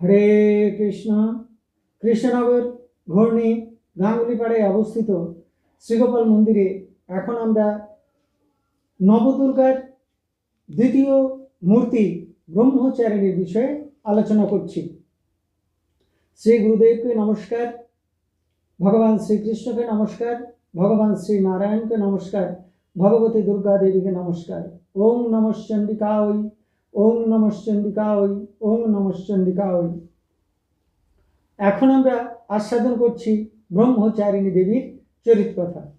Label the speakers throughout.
Speaker 1: হরে কৃষ্ণ। কৃষ্ণনগর ঘূর্ণি গাঙ্গুলিপাড়ায় অবস্থিত শ্রীগোপাল মন্দিরে এখন আমরা নবদুর্গার দ্বিতীয় মূর্তি ব্রহ্মচারিণীর বিষয়ে আলোচনা করছি। শ্রী গুরুদেবকে নমস্কার, ভগবান শ্রীকৃষ্ণকে নমস্কার, ভগবান শ্রী নারায়ণকে নমস্কার, ভগবতী দুর্গা দেবীকে নমস্কার। ওং নমশ্চণ্ডিকা ওই ওং নমশ্চণ্ডিকা ওই ওং নমশ্চণ্ডিকা ওই এখন আমরা আস্বাদন করছি ব্রহ্মচারিণী দেবীর চরিত কথা।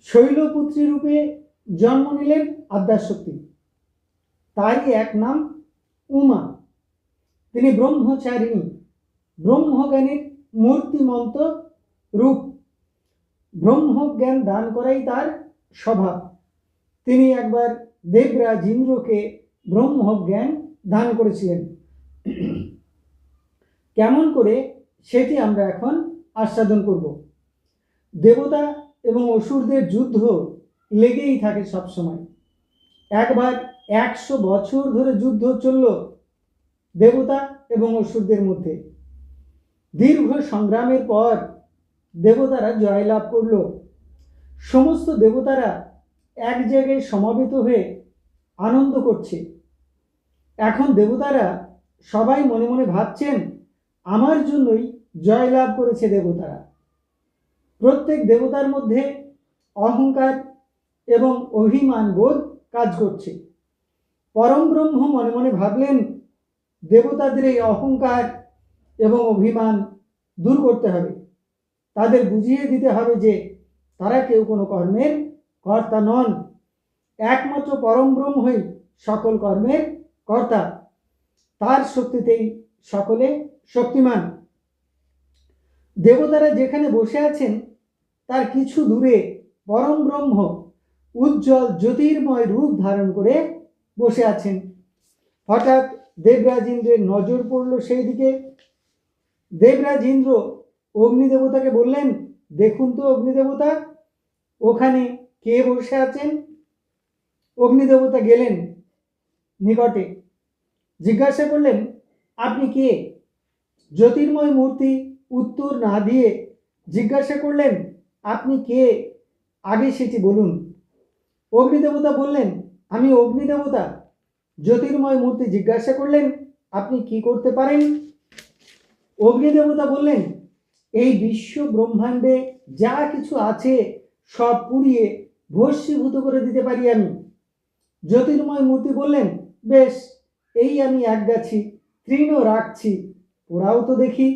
Speaker 1: শৈলপুত্রী রূপে জন্ম নিলেন আদ্যাশক্তি। তারই এক নাম উমা। তিনি ব্রহ্মচারিণী। ব্রহ্মজ্ঞানের মূর্তিমন্ত রূপ। ব্রহ্মজ্ঞান দান করাই তার স্বভাব। তিনি একবার দেবরাজ ইন্দ্রকে ব্রহ্মজ্ঞান দান করেছিলেন। কেমন করে সেটি আমরা এখন আস্বাদন করব। দেবতা এবং অসুরদের যুদ্ধ লেগেই থাকে সবসময়। একবার একশো বছর ধরে যুদ্ধ চলল দেবতা এবং অসুরদের মধ্যে। দীর্ঘ সংগ্রামের পর দেবতারা জয়লাভ করল। সমস্ত দেবতারা এক জায়গায় সমবেত হয়ে আনন্দ করছে। এখন দেবতারা সবাই মনে মনে ভাবছেন, আমার জন্যই জয়লাভ করেছে দেবতারা। প্রত্যেক দেবতার মধ্যে অহংকার এবং অভিমান বোধ কাজ করছে। পরম ব্রহ্ম মনে মনে ভাবলেন, দেবতাদের এই অহংকার এবং অভিমান দূর করতে হবে। তাদের বুঝিয়ে দিতে হবে যে, তারা কেউ কোনো কর্মের কর্তা নন। একমাত্র পরম ব্রহ্মই সকল কর্মের কর্তা, তার শক্তিতেই সকলে শক্তিমান। দেবতারা যেখানে বসে আছেন, তার কিছু দূরে পরম ব্রহ্ম, উজ্জ্বল জ্যোতির্ময় রূপ ধারণ করে বসে আছেন। হঠাৎ দেবরাজ ইন্দ্রের নজর পড়ল সেই দিকে। দেবরাজ ইন্দ্র অগ্নিদেবতাকে বললেন, দেখুন তো অগ্নিদেবতা ওখানে কে বসে আছেন? অগ্নিদেবতা গেলেন নিকটে জিজ্ঞাসা করলেন, আপনি কে? জ্যোতির্ময় মূর্তি উত্তর না দিয়ে জিজ্ঞাসা করলেন, আপনি কে? আগে সেটি বলুন। অগ্নিদেবতা বললেন, আমি অগ্নিদেবতা। জ্যোতির্ময় মূর্তি জিজ্ঞাসা করলেন, আপনি কি করতে পারেন? অগ্নিদেবতা বললেন, এই বিশ্ব ব্রহ্মাণ্ডে যা কিছু আছে সব পুড়িয়ে ভস্মীভূত করে দিতে পারি আমি। জ্যোতির্ময় মূর্তি বললেন বেশ, এই আমি এক গাছি তৃণ রাখছি, পোড়াও তো দেখি।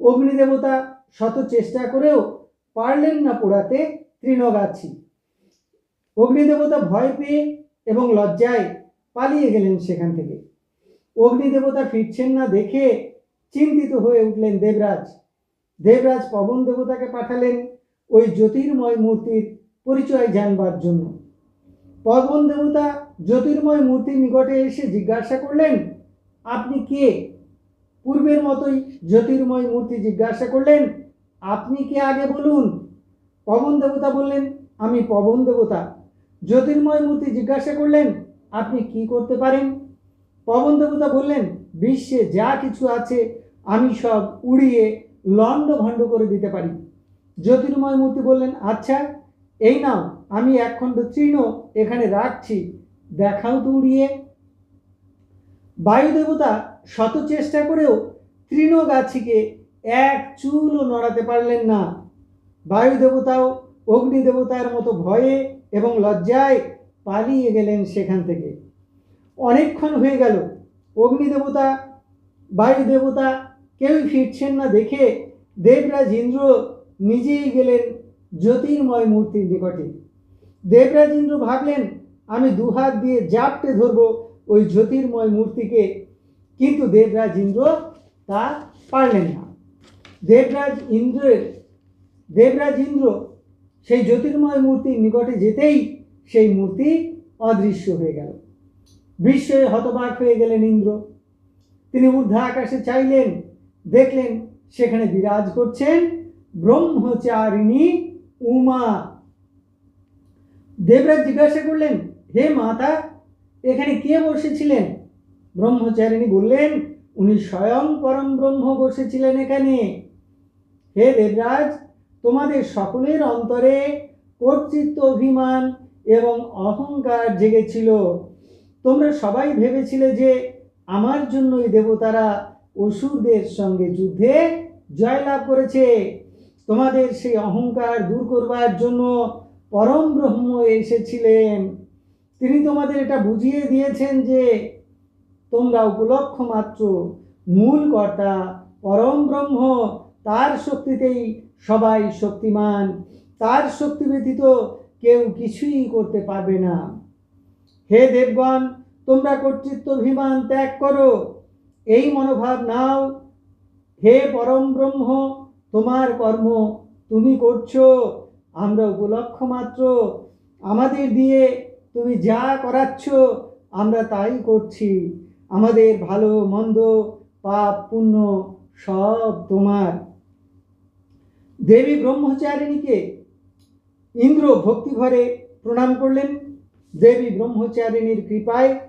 Speaker 1: অগ্নিদেবতা শত চেষ্টা করেও পারলেন না পোড়াতে তৃণগাছি অগ্নিদেবতা ভয় পেয়ে এবং লজ্জায় পালিয়ে গেলেন সেখান থেকে। অগ্নিদেবতা ফিরছেন না দেখে চিন্তিত হয়ে উঠলেন দেবরাজ। দেবরাজ পবন দেবতাকে পাঠালেন ওই জ্যোতির্ময় মূর্তির পরিচয় জানবার জন্য। পবন দেবতা জ্যোতির্ময় মূর্তির নিকটে এসে জিজ্ঞাসা করলেন, আপনি কে? পূর্বের মতোই জ্যোতির্ময় মূর্তি জিজ্ঞাসা করলেন, আপনি কে আগে বলুন? পবন দেবতা বললেন, আমি পবন দেবতা। জ্যোতির্ময় মূর্তি জিজ্ঞাসা করলেন, আপনি কি করতে পারেন? পবন দেবতা বললেন, বিশ্বে যা কিছু আছে, আমি সব উড়িয়ে লণ্ড ভণ্ড করে দিতে পারি। জ্যোতির্ময় মূর্তি বললেন আচ্ছা এই নাও। আমি একখণ্ড তৃণ এখানে রাখছি। দেখাও তো উড়িয়ে বায়ুদেবতা শত চেষ্টা করেও তৃণগাছিকে এক চুলও নড়াতে পারলেন না। বায়ুদেবতাও অগ্নিদেবতার মতো ভয়ে এবং লজ্জায় পালিয়ে গেলেন সেখান থেকে। অনেকক্ষণ হয়ে গেল। অগ্নিদেবতা, বায়ুদেবতা কেউই ফিরছেন না দেখে দেবরাজ ইন্দ্র নিজেই গেলেন জ্যোতির্ময় মূর্তির নিকটে। দেবরাজ ইন্দ্র ভাবলেন, আমি দুহাত দিয়ে জাপটে ধরব ওই জ্যোতির্ময় মূর্তিকে। কিন্তু দেবরাজ ইন্দ্র তা পারলেন না। দেবরাজ ইন্দ্রের দেবরাজ ইন্দ্র সেই জ্যোতির্ময় মূর্তির নিকটে যেতেই সেই মূর্তি অদৃশ্য হয়ে গেল। বিস্ময়ে হতবাক হয়ে গেলেন ইন্দ্র। তিনি ঊর্ধ্ব আকাশে চাইলেন, দেখলেন সেখানে বিরাজ করছেন ব্রহ্মচারিণী উমা। দেবরাজ জিজ্ঞাসা করলেন, হে মাতা, এখানে কে বসেছিলেন? ব্রহ্মচারিণী বললেন, উনি স্বয়ং পরম ব্রহ্ম বসেছিলেন এখানে। হে দেবরাজ, তোমাদের সকলের অন্তরে কর্তৃত্ব, অভিমান এবং অহংকার জেগেছিল। তোমরা সবাই ভেবেছিলে যে আমার জন্যই দেবতারা অসুরদের সঙ্গে যুদ্ধে জয়লাভ করেছে। তোমাদের সেই অহংকার দূর করবার জন্য পরম ব্রহ্ম এসেছিলেন। তিনি তোমাদের এটা বুঝিয়ে দিয়েছেন যে তোমরা উপলক্ষ মাত্র মূল কর্তা, পরম ব্রহ্ম, তার শক্তিতেই সবাই শক্তিমান। তার শক্তি ব্যতীত কেউ কিছুই করতে পারবে না। হে দেবগণ, তোমরা কর্তৃত্ব অভিমান ত্যাগ করো। এই মনোভাব নাও। হে পরম ব্রহ্ম, তোমার কর্ম তুমি করছ। আমরা উপলক্ষ মাত্র। আমাদের দিয়ে তুমি যা করাচ্ছ, আমরা তাই করছি। আমাদের ভালো, মন্দ, পাপ, পুণ্য সব তোমার। দেবী ব্রহ্মচারিণীকে ইন্দ্র ভক্তিভরে প্রণাম করলেন। দেবী ব্রহ্মচারিণীর কৃপায়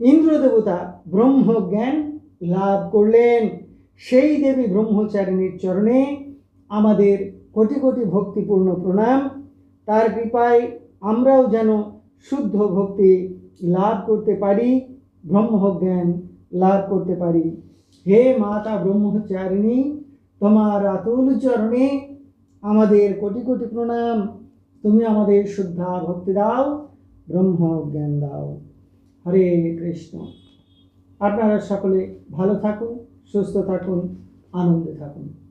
Speaker 1: ইন্দ্র দেবতা ব্রহ্মজ্ঞান লাভ করলেন। সেই দেবী ব্রহ্মচারিণীর চরণে আমাদের কোটি কোটি ভক্তিপূর্ণ প্রণাম। তার কৃপায় আমরাও যেন শুদ্ধ ভক্তি লাভ করতে পারি, ব্রহ্মজ্ঞান লাভ করতে পারি। হে মাতা ব্রহ্মচারিণী, তোমার আতুল চরণে আমাদের কোটি কোটি প্রণাম। তুমি আমাদের শুদ্ধা ভক্তি দাও ব্রহ্ম জ্ঞান দাও। হরে কৃষ্ণ। আপনারা সকলে ভালো থাকুন, সুস্থ থাকুন, আনন্দে থাকুন।